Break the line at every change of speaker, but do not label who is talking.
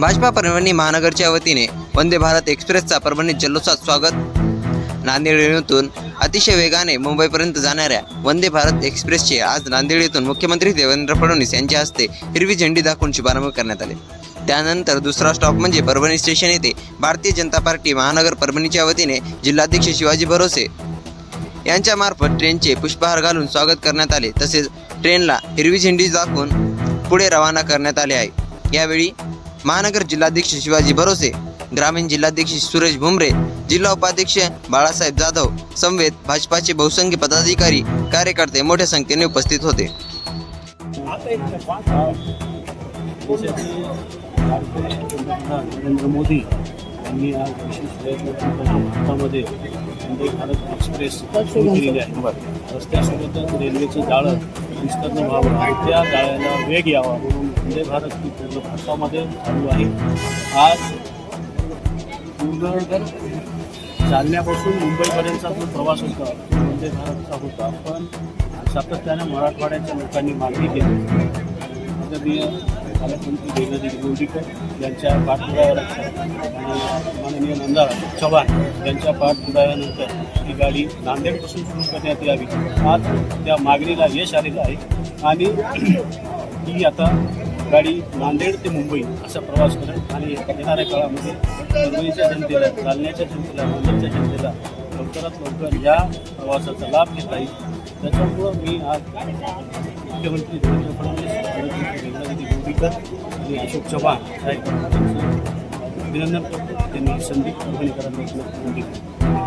भाजपा परभणी महानगरच्या वतीने वंदे भारत एक्सप्रेसचा परभणीत जल्लोषात स्वागत. नांदेड येथून अतिशय वेगाने मुंबईपर्यंत जाणाऱ्या वंदे भारत एक्सप्रेसचे आज नांदेड येथून मुख्यमंत्री देवेंद्र फडणवीस यांच्या हस्ते हिरवी झेंडी दाखवून शुभारंभ करण्यात आले. त्यानंतर दुसरा स्टॉप म्हणजे परभणी स्टेशन येथे भारतीय जनता पार्टी महानगर परभणीच्या वतीने जिल्हाध्यक्ष शिवाजी भरोसे यांच्यामार्फत ट्रेनचे पुष्पहार घालून स्वागत करण्यात आले. तसेच ट्रेनला हिरवी झेंडी दाखवून पुढे रवाना करण्यात आले आहे. यावेळी महानगर जिल्हाध्यक्ष शिवाजी भरोसे ग्रामीण जिल्हाध्यक्ष सुरेश भुमरे जिल्हा उपाध्यक्ष बाळासाहेब जाधव समवेत भाजपाचे बहुसंख्य पदाधिकारी कार्यकर्ते मोठ्या संख्येने उपस्थित होते.
नरेंद्र मोदी यांनी आज विशेष प्रयत्न भारतामध्ये वंदे भारत एक्सप्रेस सुरू केलेली आहे. रस्त्यासोबतच रेल्वेचं जाळं विस्तीर्ण व्हावं. आणि त्या जाळ्याला वेग यावा म्हणून वंदे भारत ही पूर्ण भारतामध्ये चालू आहे. आज पूर्ण जालन्यापासून मुंबईपर्यंतचा जो प्रवास होता तो वंदे भारतचा होता पण सातत्याने मराठवाड्याच्या लोकांनी मागणी केली. आदरणीय पालकमंत्री देवेंद्र गोडीकर यांच्या पाठपुराव्यानंतर आणि माननीय नंदा चव्हाण यांच्या पाठपुराव्यानंतर ही गाडी नांदेडपासून सुरू करण्यात यावी. आज त्या मागणीला यश आलेलं आहे आणि ही आता गाडी नांदेड ते मुंबई असा प्रवास करेल. आणि येणाऱ्या काळामध्ये मुंबईच्या जनतेला जालन्याच्या जनतेला नांदेडच्या जनतेला लवकरात लवकर या प्रवासाचा लाभ घेता येईल. त्याच्यामुळं मी आज मुख्यमंत्री देवेंद्र फडणवीस मुख्यमंत्री देवेंद्र आणि अशोक चव्हाण साहेब यांचं अभिनंदन करतो. त्यांनी ही संधी परभणीकरांना विनंती केली.